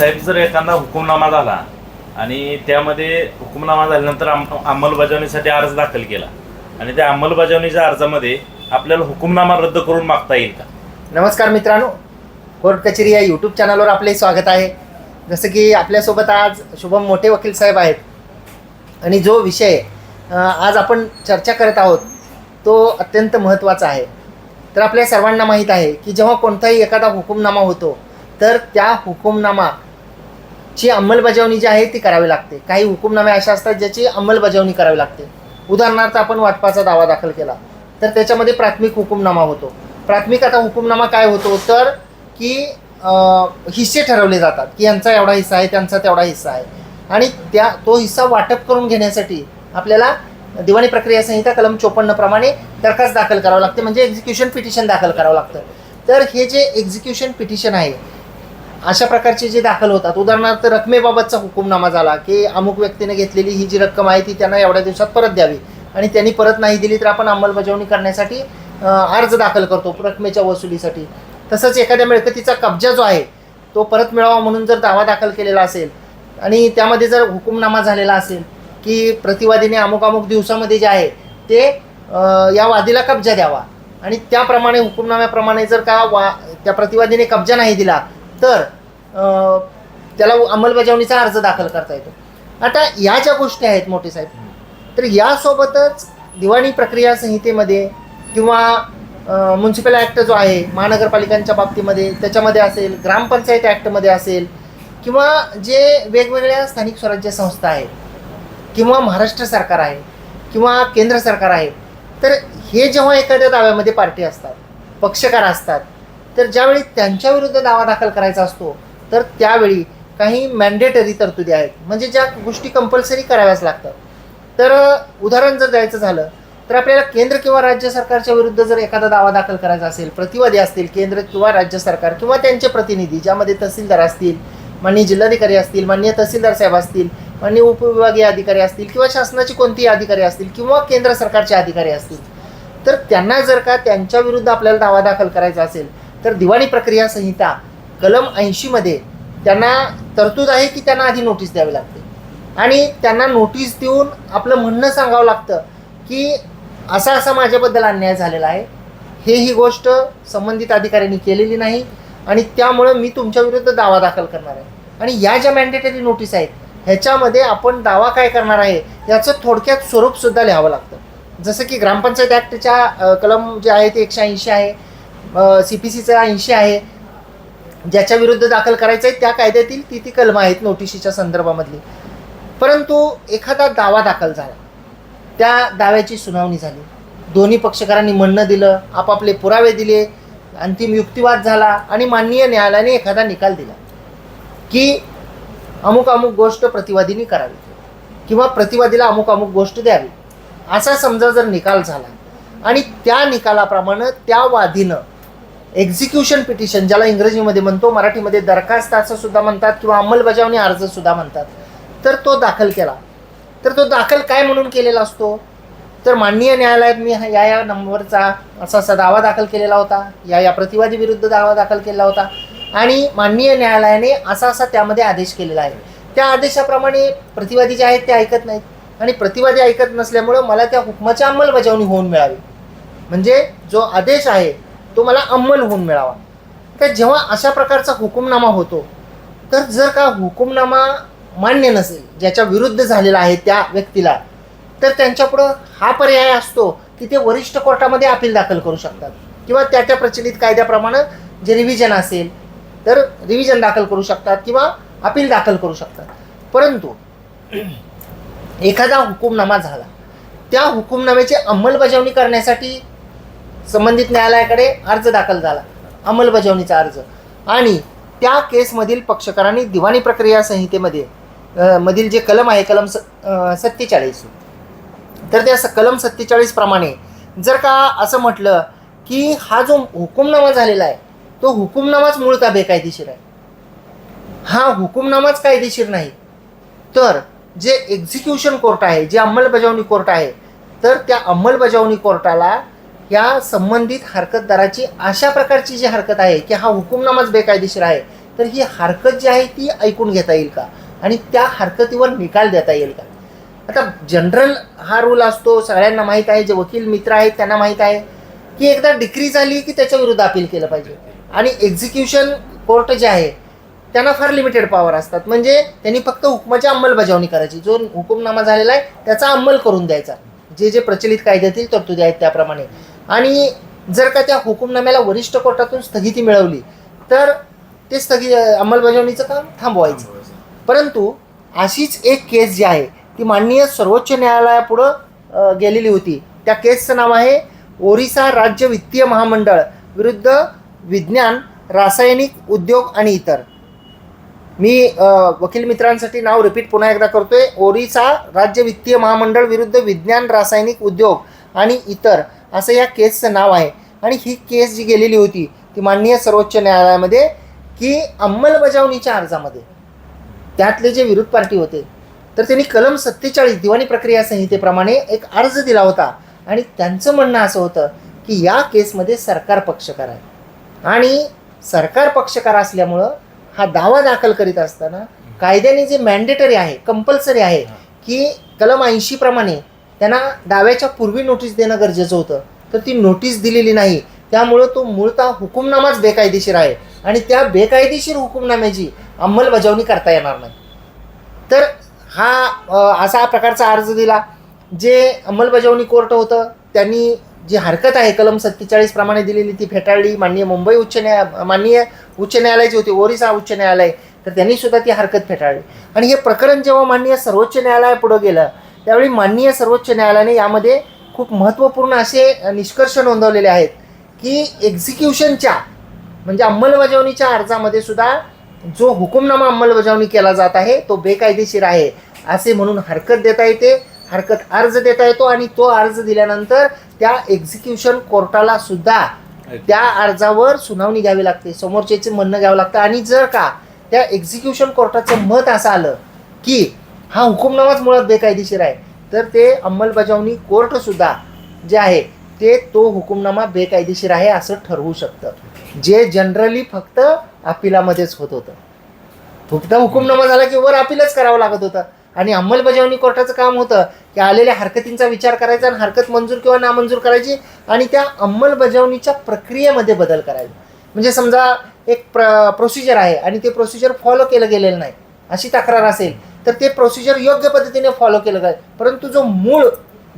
साहेब जर एखादा हुकुमनामा झाला आणि त्यामध्ये हुकुमनामा झाल्यानंतर अंम- अंमलबजावणीसाठी अर्ज दाखल केला आणि त्या अंमलबजावणीच्या अर्जामध्ये आपल्याला हुकुमनामा रद्द करून मागता येईल का? नमस्कार मित्रांनो कोर्ट कचेरी या यूट्यूब चॅनलवर आपले स्वागत आहे. जसं की आपल्यासोबत आज शुभम मोठे वकील साहेब आहेत. आणि जो विषय आज आपण चर्चा करत आहोत तो अत्यंत महत्त्वाचा आहे. तर आपल्या सर्वांना माहीत आहे की जेव्हा कोणताही एखादा हुकुमनामा होतो तर त्या हुकुमनामा ची अंमलबजावणी जी आहे ती करावी लागते. काही हुकुमनामे अशा असतात ज्याची अंमलबजावणी करावी लागते. उदाहरणार्थ आपण वाटपाचा दावा दाखल केला तर त्याच्यामध्ये प्राथमिक हुकुमनामा होतो. प्राथमिक आता हुकुमनामा काय होतो? तर की हिस्से ठरवले जातात की यांचा एवढा हिस्सा आहे त्यांचा तेवढा हिस्सा आहे. आणि त्या तो हिस्सा वाटप करून घेण्यासाठी आपल्याला दिवाणी प्रक्रिया संहिता कलम चोपन्न प्रमाणे दरखास्त दाखल करावं लागते म्हणजे एक्झिक्युशन पिटिशन दाखल करावं लागतं. तर हे जे एक्झिक्युशन पिटिशन आहे अशा प्रकारचे जे दाखल होतात. उदाहरणार्थ रकमेबाबतचा हुकुमनामा झाला की अमुक व्यक्तीने घेतलेली ही जी रक्कम आहे ती त्यांना एवढ्या दिवसात परत द्यावी. आणि त्यांनी परत नाही दिली तर आपण अंमलबजावणी करण्यासाठी अर्ज दाखल करतो रकमेच्या वसुलीसाठी. तसंच एखाद्या मिळकतीचा कब्जा जो आहे तो परत मिळावा म्हणून जर दावा दाखल केलेला असेल आणि त्यामध्ये जर हुकुमनामा झालेला असेल की प्रतिवादीने अमुक अमुक दिवसामध्ये जे आहे ते या वादीला कब्जा द्यावा. आणि त्याप्रमाणे हुकुमनाम्याप्रमाणे जर का वा त्या प्रतिवादीने कब्जा नाही दिला तर त्याला अंमलबजावणीचा अर्ज दाखल करता येतो. आता या ज्या गोष्टी आहेत मोठे साहेब तर यासोबतच दिवाणी प्रक्रिया संहितेमध्ये किंवा म्युन्सिपल ॲक्ट जो आहे महानगरपालिकांच्या बाबतीमध्ये त्याच्यामध्ये असेल ग्रामपंचायत ॲक्टमध्ये असेल किंवा जे वेगवेगळ्या स्थानिक स्वराज्य संस्था आहेत किंवा महाराष्ट्र सरकार आहे किंवा केंद्र सरकार आहे तर हे जेव्हा एखाद्या दाव्यामध्ये पार्टी असतात पक्षकार असतात तर ज्यावेळी त्यांच्याविरुद्ध दावा दाखल करायचा असतो तर त्यावेळी काही मॅन्डेटरी तरतुदी आहेत. म्हणजे ज्या गोष्टी कंपल्सरी कराव्याच लागतात. तर उदाहरण जर द्यायचं झालं तर आपल्याला केंद्र किंवा राज्य सरकारच्या विरुद्ध जर एखादा दावा दाखल करायचा असेल प्रतिवादी असतील केंद्र किंवा राज्य सरकार किंवा त्यांचे प्रतिनिधी ज्यामध्ये तहसीलदार असतील माननीय जिल्हाधिकारी असतील माननीय तहसीलदार साहेब असतील माननीय उपविभागीय अधिकारी असतील किंवा शासनाची कोणतीही अधिकारी असतील किंवा केंद्र सरकारचे अधिकारी असतील तर त्यांना जर का त्यांच्याविरुद्ध आपल्याला दावा दाखल करायचा असेल तर दिवाणी प्रक्रिया संहिता कलम ऐंशीमध्ये त्यांना तरतूद आहे की त्यांना आधी नोटीस द्यावी लागते. आणि त्यांना नोटीस देऊन आपलं म्हणणं सांगावं लागतं की असा असा माझ्याबद्दल अन्याय झालेला आहे. हे ही गोष्ट संबंधित अधिकाऱ्यांनी केलेली नाही आणि त्यामुळं मी तुमच्या विरुद्ध दावा दाखल करणार आहे. आणि या ज्या मॅन्डेटरी नोटीस आहेत ह्याच्यामध्ये आपण दावा काय करणार आहे याचं थोडक्यात स्वरूपसुद्धा लिहावं लागतं. जसं की ग्रामपंचायत ॲक्टच्या कलम जे आहे ते एकशे ऐंशी आहे. सी पी सीचा ऐंशी आहे. ज्याच्या विरुद्ध दाखल करायचं आहे त्या कायद्यातील ती ती कलमं आहेत नोटिशीच्या संदर्भामधली. परंतु एखादा दावा दाखल झाला. त्या दाव्याची सुनावणी झाली. दोन्ही पक्षकारांनी म्हणणं दिलं आपापले पुरावे दिले अंतिम युक्तिवाद झाला आणि माननीय न्यायालयाने एखादा निकाल दिला. की अमुक अमुक गोष्ट प्रतिवादीने करावी किंवा प्रतिवादीला अमुक अमुक गोष्ट द्यावी असा समजा जर निकाल झाला आणि त्या निकालाप्रमाणे त्या वादीनं एक्झिक्युशन पिटिशन ज्याला इंग्रजीमध्ये म्हणतो मराठीमध्ये दरखास्त असं सुद्धा म्हणतात किंवा अंमलबजावणी अर्ज सुद्धा म्हणतात. तर तो दाखल केला. तर तो दाखल काय म्हणून केलेला असतो? तर माननीय न्यायालयात मी या या नंबरचा असा असा दावा दाखल केलेला होता. या या प्रतिवादी विरुद्ध दावा दाखल केला होता. आणि माननीय न्यायालयाने असा असा त्यामध्ये आदेश केलेला आहे. त्या आदेशाप्रमाणे प्रतिवादी जे आहेत ते ऐकत नाहीत. आणि प्रतिवादी ऐकत नसल्यामुळं मला त्या हुकमाची अंमलबजावणी होऊन मिळावी. म्हणजे जो आदेश आहे तो मला अंमल होऊन मिळावा. तर जेव्हा अशा प्रकारचा हुकुमनामा होतो तर जर का हुकुमनामा मान्य नसेल ज्याच्या विरुद्ध झालेला आहे त्या व्यक्तीला तर त्यांच्यापुढं हा पर्याय असतो की ते वरिष्ठ कोर्टामध्ये अपील दाखल करू शकतात. किंवा त्या त्या प्रचलित कायद्याप्रमाणे जे रिव्हिजन असेल तर रिव्हिजन दाखल करू शकतात किंवा अपील दाखल करू शकतात. परंतु एखादा हुकुमनामा झाला. त्या हुकुमनाम्याची अंमलबजावणी करण्यासाठी संबंधित न्यायालयाकडे अर्ज दाखल झाला. अंमलबजावणीचा अर्ज. आणि त्या केसमधील पक्षकारांनी दिवाणी प्रक्रिया संहितेमध्ये मधील जे कलम आहे कलम स सत्तेचाळीस. तर त्या कलम सत्तेचाळीस प्रमाणे जर का असं म्हटलं की हा जो हुकुमनामा झालेला आहे तो हुकुमनामाच का बेकायदेशीर आहे. हा हुकुमनामाच कायदेशीर नाही. तर जे एक्झिक्युशन कोर्ट आहे जे अंमलबजावणी कोर्ट आहे तर त्या अंमलबजावणी कोर्टाला या संबंधित हरकतदाराची अशा प्रकारची जी हरकत आहे की हा हुकुमनामाच बेकायदेशीर आहे तर ही हरकत जी आहे ती ऐकून घेता येईल का? आणि त्या हरकतीवर निकाल देता येईल का? आता जनरल हा रूल असतो सगळ्यांना माहीत आहे जे वकील मित्र आहेत त्यांना माहीत आहे की एकदा डिक्री झाली की त्याच्या विरुद्ध अपील केलं पाहिजे. आणि एक्झिक्युशन कोर्ट जे आहे त्यांना फार लिमिटेड पॉवर असतात. म्हणजे त्यांनी फक्त हुकमाची अंमलबजावणी करायची. जो हुकुमनामा झालेला आहे त्याचा अंमल करून द्यायचा. जे जे प्रचलित कायद्यातील तरतुदी आहेत त्याप्रमाणे. आणि जर का त्या हुकुमनाम्याला वरिष्ठ कोर्टातून स्थगिती मिळवली तर ते स्थगित अंमलबजावणीचं काम थांबवायचं. परंतु अशीच एक केस जी आहे ती माननीय सर्वोच्च न्यायालयापुढं गेलेली होती. त्या केसचं नाव आहे ओरिसा राज्य वित्तीय महामंडळ विरुद्ध विज्ञान रासायनिक उद्योग आणि इतर. मी वकील मित्रांसाठी नाव रिपीट पुन्हा एकदा करतोय. ओरिसा राज्य वित्तीय महामंडळ विरुद्ध विज्ञान रासायनिक उद्योग आणि इतर. असं या केसचं नाव आहे. आणि ही केस जी गेलेली होती ती माननीय सर्वोच्च न्यायालयामध्ये की अंमलबजावणीच्या अर्जामध्ये. त्यातले जे विरोध पार्टी होते तर त्यांनी कलम सत्तेचाळीस दिवाणी प्रक्रिया संहितेप्रमाणे एक अर्ज दिला होता. आणि त्यांचं म्हणणं असं होतं की या केसमध्ये सरकार पक्षकार आहे. आणि सरकार पक्षकार असल्यामुळं हा दावा दाखल करीत असताना कायद्याने जे मॅन्डेटरी आहे कंपल्सरी आहे की कलम ऐंशी प्रमाणे त्यांना दाव्याच्या पूर्वी नोटीस देणं गरजेचं होतं. तर ती नोटीस दिलेली नाही. त्यामुळं तो मूळतः हुकुमनामाच बेकायदेशीर आहे. आणि त्या बेकायदेशीर हुकुमनाम्याची अंमलबजावणी करता येणार नाही. तर हा असा प्रकारचा अर्ज दिला जे अंमलबजावणी कोर्ट होतं त्यांनी जी हरकत आहे कलम सत्तेचाळीस प्रमाणे दिलेली ती फेटाळली. माननीय मुंबई उच्च न्याय माननीय उच्च न्यायालयाची होती ओरिसा उच्च न्यायालय तर त्यांनी सुद्धा ती हरकत फेटाळली. आणि हे प्रकरण जेव्हा माननीय सर्वोच्च न्यायालयापुढं गेलं त्यावेळी माननीय सर्वोच्च न्यायालयाने यामध्ये खूप महत्त्वपूर्ण असे निष्कर्ष नोंदवलेले आहेत की एक्झिक्युशनच्या म्हणजे अंमलबजावणीच्या अर्जामध्ये सुद्धा जो हुकुमनामा अंमलबजावणी केला जात आहे तो बेकायदेशीर आहे असे म्हणून हरकत देता येते हरकत अर्ज देता येतो आणि तो अर्ज दिल्यानंतर त्या एक्झिक्युशन कोर्टाला सुद्धा त्या अर्जावर सुनावणी घ्यावी लागते समोरच्याचे म्हणणं घ्यावं लागतं. आणि जर का त्या एक्झिक्युशन कोर्टाचं मत असं आलं की हा हुकुमनामाच मुळात बेकायदेशीर आहे. तर ते अंमलबजावणी कोर्टसुद्धा जे आहे ते तो हुकुमनामा बेकायदेशीर आहे असं ठरवू शकतं. जे जनरली फक्त अपिलामध्येच होत होतं. फक्त हुकुमनामा झाला की वर अपीलच करावं लागत होतं. आणि अंमलबजावणी कोर्टाचं काम होतं की आलेल्या हरकतींचा विचार करायचा आणि हरकत मंजूर किंवा नामंजूर करायची आणि त्या अंमलबजावणीच्या प्रक्रियेमध्ये बदल करायचा. म्हणजे समजा एक प्र प्रोसिजर आहे आणि ते प्रोसिजर फॉलो केलं गेलेलं नाही. अशी तक्रार असेल तर ते प्रोसिजर योग्य पद्धतीने फॉलो केलं जाईल. परंतु जो मूळ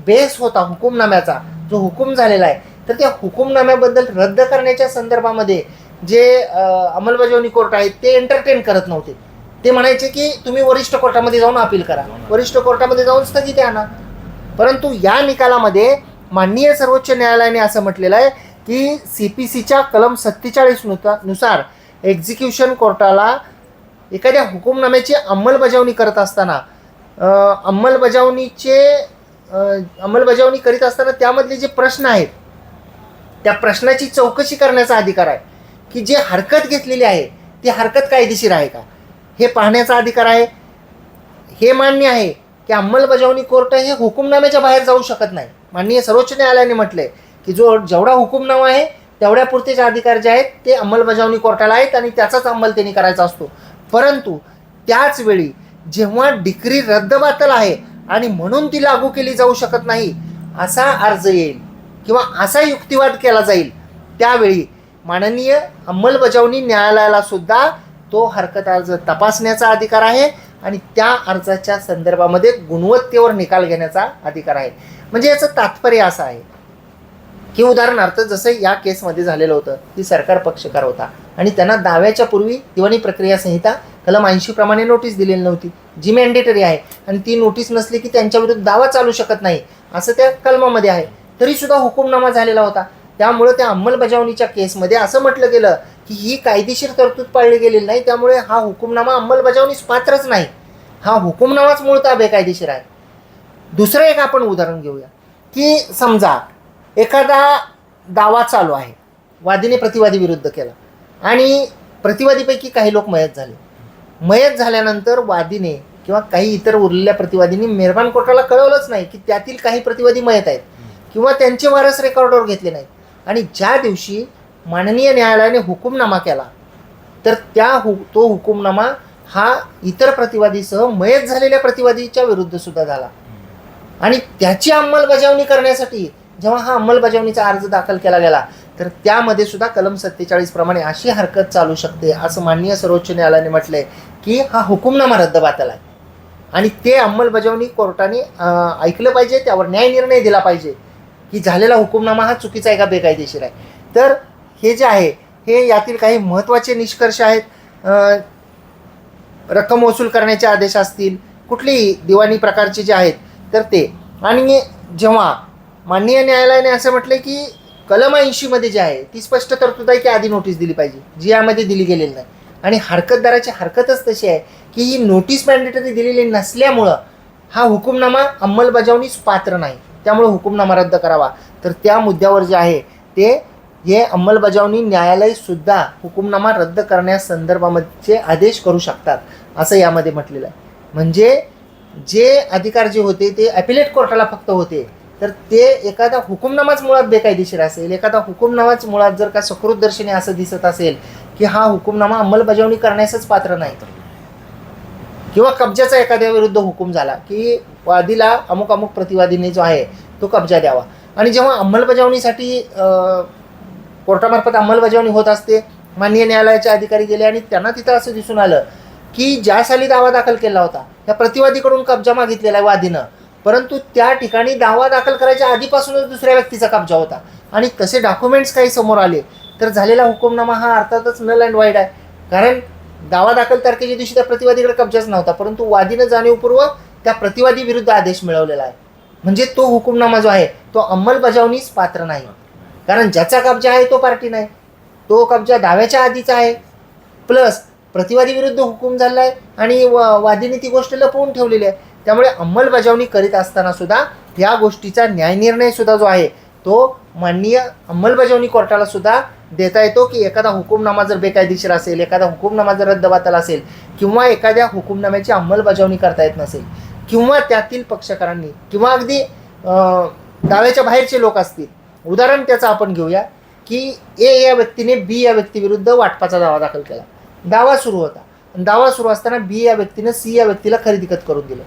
बेस होता हुकुमनाम्याचा जो हुकूम झालेला आहे तर त्या हुकुमनाम्याबद्दल रद्द करण्याच्या संदर्भामध्ये जे अंमलबजावणी कोर्ट आहेत ते एंटरटेन करत नव्हते. ते म्हणायचे की तुम्ही वरिष्ठ कोर्टामध्ये जाऊन अपील करा. वरिष्ठ कोर्टामध्ये जाऊन स्थगिती आणा. परंतु या निकालामध्ये माननीय सर्वोच्च न्यायालयाने असं म्हटलेलं आहे की सी पी सीच्या कलम सत्तेचाळीसनुसार एक्झिक्युशन कोर्टाला एखाद्या हुकुमनाम्याची अंमलबजावणी करत असताना अंमलबजावणीचे अंमलबजावणी करीत असताना त्यामधले जे प्रश्न आहेत त्या प्रश्नाची चौकशी करण्याचा अधिकार आहे. की जे हरकत घेतलेली आहे ती हरकत कायदेशीर आहे का? हे पाहण्याचा अधिकार आहे. हे मान्य आहे की अंमलबजावणी कोर्ट हे हुकुमनाम्याच्या बाहेर जाऊ शकत नाही. माननीय सर्वोच्च न्यायालयाने म्हटलंय की जो जेवढा हुकुमनामा आहे तेवढ्या पुरतेचे अधिकार जे आहेत ते अंमलबजावणी कोर्टाला आहेत आणि त्याचाच अंमल त्यांनी करायचा असतो. परंतु त्याचवेळी जेव्हा डिक्री रद्दबातल आहे आणि म्हणून ती लागू केली जाऊ शकत नाही असा अर्ज येईल किंवा असा युक्तिवाद केला जाईल त्यावेळी माननीय अंमलबजावणी न्यायालयाला सुद्धा तो हरकत अर्ज तपासण्याचा अधिकार आहे आणि त्या अर्जाच्या संदर्भामध्ये गुणवत्तेवर निकाल घेण्याचा अधिकार आहे. म्हणजे याचं तात्पर्य असं आहे. की उदाहरणार्थ जसं या केसमध्ये झालेलं होतं की सरकार पक्षकार होता. आणि त्यांना दाव्याच्या पूर्वी दिवाणी प्रक्रिया संहिता कलम ऐंशी प्रमाणे नोटीस दिलेली नव्हती. जी मॅन्डेटरी आहे. आणि ती नोटीस नसली की त्यांच्याविरुद्ध दावा चालू शकत नाही. असं त्या कलमामध्ये आहे. तरीसुद्धा हुकुमनामा झालेला होता. त्यामुळे त्या अंमलबजावणीच्या केसमध्ये असं म्हटलं गेलं की ही कायदेशीर तरतूद पाळली गेलेली नाही. त्यामुळे हा हुकुमनामा अंमलबजावणीस पात्रच नाही. हा हुकुमनामाच मूळतः बेकायदेशीर आहे. दुसरं एक आपण उदाहरण घेऊया. की समजा एखादा दावा चालू आहे वादीने प्रतिवादी विरुद्ध केला. आणि प्रतिवादीपैकी काही लोक मयत झाले. मयत झाल्यानंतर वादीने किंवा काही इतर उरलेल्या प्रतिवादींनी मेहरबान कोर्टाला कळवलंच नाही की त्यातील काही प्रतिवादी मयत आहेत किंवा त्यांचे वारस रेकॉर्डवर घेतले नाहीत. आणि ज्या दिवशी माननीय न्यायालयाने हुकुमनामा केला तर त्या हु तो हुकुमनामा हा इतर प्रतिवादीसह मयत झालेल्या प्रतिवादीच्या विरुद्ध सुद्धा झाला. आणि त्याची अंमलबजावणी करण्यासाठी जेव्हा हा अंमलबजावणीचा अर्ज दाखल केला गेला तर त्यामध्ये सुद्धा कलम सत्तेचाळीस प्रमाणे अशी हरकत चालू शकते असं माननीय सर्वोच्च न्यायालयाने म्हटलंय की हा हुकुमनामा रद्दबातल आहे. आणि ते अंमलबजावणी कोर्टाने ऐकलं पाहिजे त्यावर न्याय निर्णय दिला पाहिजे की झालेला हुकुमनामा हा चुकीचा आहे का बेकायदेशीर आहे. तर हे जे आहे हे यातील काही महत्त्वाचे निष्कर्ष आहेत. रक्कम वसूल करण्याचे आदेश असतील कुठलीही दिवाणी प्रकारचे जे आहेत तर ते. आणि जेव्हा माननीय न्यायालयाने असं म्हटलं की कलम ऐंशीमध्ये जे आहे ती स्पष्ट तरतूद आहे की आधी नोटीस दिली पाहिजे जी यामध्ये दिली गेलेली नाही. आणि हरकतदाराची हरकतच तशी आहे की ही नोटीस मॅन्डेटरी दिलेली नसल्यामुळं हा हुकुमनामा अंमलबजावणीच पात्र नाही. त्यामुळे हुकुमनामा रद्द करावा. तर त्या मुद्द्यावर जे आहे ते हे अंमलबजावणी न्यायालयसुद्धा हुकुमनामा रद्द करण्यासंदर्भामध्ये आदेश करू शकतात असं यामध्ये म्हटलेलं आहे. म्हणजे जे अधिकार जे होते ते ॲपिलेट कोर्टाला फक्त होते. तर ते एखादा हुकुमनामाच मुळात बेकायदेशीर असेल एखादा हुकुमनामाच मुळात जर का सकृतदर्शनी असं दिसत असेल की हा हुकुमनामा अंमलबजावणी करण्यासच पात्र नाही किंवा कब्जाचा एखाद्या विरुद्ध हुकूम झाला की वादीला अमुक अमुक प्रतिवादीने जो आहे तो कब्जा द्यावा. आणि जेव्हा अंमलबजावणीसाठी कोर्टामार्फत अंमलबजावणी होत असते माननीय न्यायालयाचे अधिकारी गेले आणि त्यांना तिथं असं दिसून आलं की ज्या साली दावा दाखल केला होता त्या प्रतिवादीकडून कब्जा मागितलेला आहे वादीनं. परंतु त्या ठिकाणी दावा दाखल करायच्या आधीपासूनच दुसऱ्या व्यक्तीचा कब्जा होता. आणि तसे डॉक्युमेंट्स काही समोर आले तर झालेला हुकुमनामा हा अर्थातच नल अँड वाईड आहे. कारण दावा दाखल तारखेच्या दिवशी त्या प्रतिवादीकडे कब्जाच नव्हता परंतु वादीनं जाणीवपूर्वक त्या प्रतिवादी विरुद्ध आदेश मिळवलेला आहे. म्हणजे तो हुकुमनामा जो आहे तो अंमलबजावणीच पात्र नाही. कारण ज्याचा कब्जा आहे तो पार्टी नाही. तो कब्जा दाव्याच्या आधीचा आहे. प्लस प्रतिवादी विरुद्ध हुकूम झाला आहे आणि वा वादीने ती गोष्ट लपवून ठेवलेली आहे. त्यामुळे अंमलबजावणी करीत असताना सुद्धा या गोष्टीचा न्यायनिर्णय सुद्धा जो आहे तो माननीय अंमलबजावणी कोर्टाला सुद्धा देता येतो की एखादा हुकुमनामा जर बेकायदेशीर असेल एखादा हुकुमनामा जर रद्दबातल असेल किंवा एखाद्या हुकुमनाम्याची अंमलबजावणी करता येत नसेल किंवा त्यातील पक्षकारांनी किंवा अगदी दाव्याच्या बाहेरचे लोक असतील उदाहरण त्याचं आपण घेऊया की ए या व्यक्तीने बी या व्यक्तीविरुद्ध वाटपाचा दावा दाखल केला. दावा सुरू होता. दावा सुरू असताना बी या व्यक्तीनं सी या व्यक्तीला खरेदी खत करून दिलं.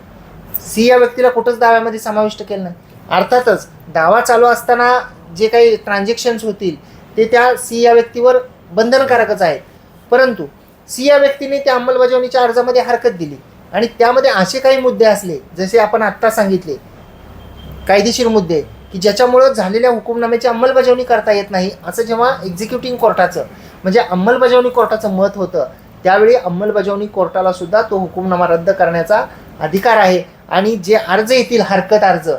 सी या व्यक्तीला कुठंच दाव्यामध्ये समाविष्ट केलं नाही. अर्थातच दावा चालू असताना जे काही ट्रान्झॅक्शन्स होतील ते त्या सी या व्यक्तीवर बंधनकारकच आहेत. परंतु सी या व्यक्तीने त्या अंमलबजावणीच्या अर्जामध्ये हरकत दिली. आणि त्यामध्ये असे काही मुद्दे असले जसे आपण आत्ता सांगितले कायदेशीर मुद्दे की ज्याच्यामुळं झालेल्या हुकुमनाम्याची अंमलबजावणी करता येत नाही असं जेव्हा एक्झिक्युटिंग कोर्टाचं म्हणजे अंमलबजावणी कोर्टाचं मत होतं त्यावेळी अंमलबजावणी कोर्टाला सुद्धा तो हुकुमनामा रद्द करण्याचा अधिकार आहे. आणि जे अर्ज येतील हरकत अर्ज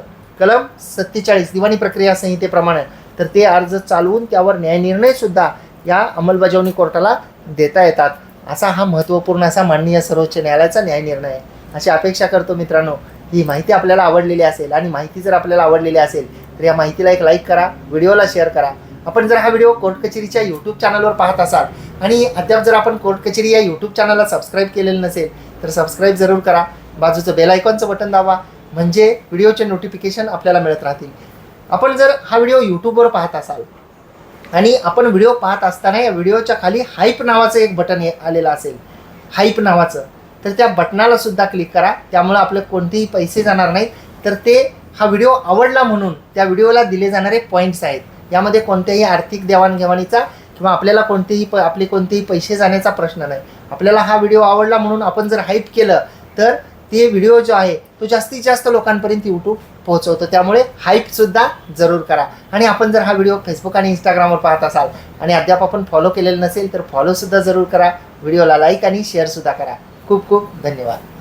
कलम सत्तेचाळीस दिवाणी प्रक्रिया संहितेप्रमाणे तर ते अर्ज चालवून त्यावर न्यायनिर्णयसुद्धा या अंमलबजावणी कोर्टाला देता येतात. असा हा महत्त्वपूर्ण असा माननीय सर्वोच्च न्यायालयाचा न्यायनिर्णय आहे. अशी अपेक्षा करतो मित्रांनो ही माहिती आपल्याला आवडलेली असेल आणि माहिती जर आपल्याला आवडलेली असेल तर या माहितीला एक लाईक करा व्हिडिओला शेअर करा. आपण जर हा व्हिडिओ कोर्ट कचेरीच्या यूट्यूब चॅनलवर पाहत असाल आणि अद्याप जर आपण कोर्ट कचेरी या यूट्यूब चॅनलला सबस्क्राईब केलेलं नसेल तर सबस्क्राईब जरूर करा. बाजूचं बेल आयकॉनचं बटन दाबा. म्हणजे व्हिडिओचे नोटिफिकेशन आपल्याला मिळत राहतील. आपण जर हा व्हिडिओ यूट्यूबवर पाहत असाल आणि आपण व्हिडिओ पाहत असताना या व्हिडिओच्या खाली हाईप नावाचं एक बटन हे आलेलं असेल. हाईप नावाचं. तर त्या बटनाला सुद्धा क्लिक करा. त्यामुळे आपले कोणतेही पैसे जाणार नाहीत. तर ते हा व्हिडिओ आवडला म्हणून त्या व्हिडिओला दिले जाणारे पॉईंट्स आहेत. यामध्ये कोणत्याही आर्थिक देवाणघेवाणीचा किंवा आपल्याला कोणतेही प आपले कोणतेही पैसे जाण्याचा प्रश्न नाही. आपल्याला हा व्हिडिओ आवडला म्हणून आपण जर हाईप केलं तर ते व्हिडिओ जो आहे तो जास्तीत जास्त लोकांपर्यंत यूट्यूब पोहोचवतो. त्यामुळे हाईपसुद्धा जरूर करा. आणि आपण जर हा व्हिडिओ फेसबुक आणि इंस्टाग्रामवर पाहत असाल आणि अद्याप आपण फॉलो केलेलं नसेल तर फॉलोसुद्धा जरूर करा. व्हिडिओला लाईक आणि शेअरसुद्धा करा. खूप खूप धन्यवाद.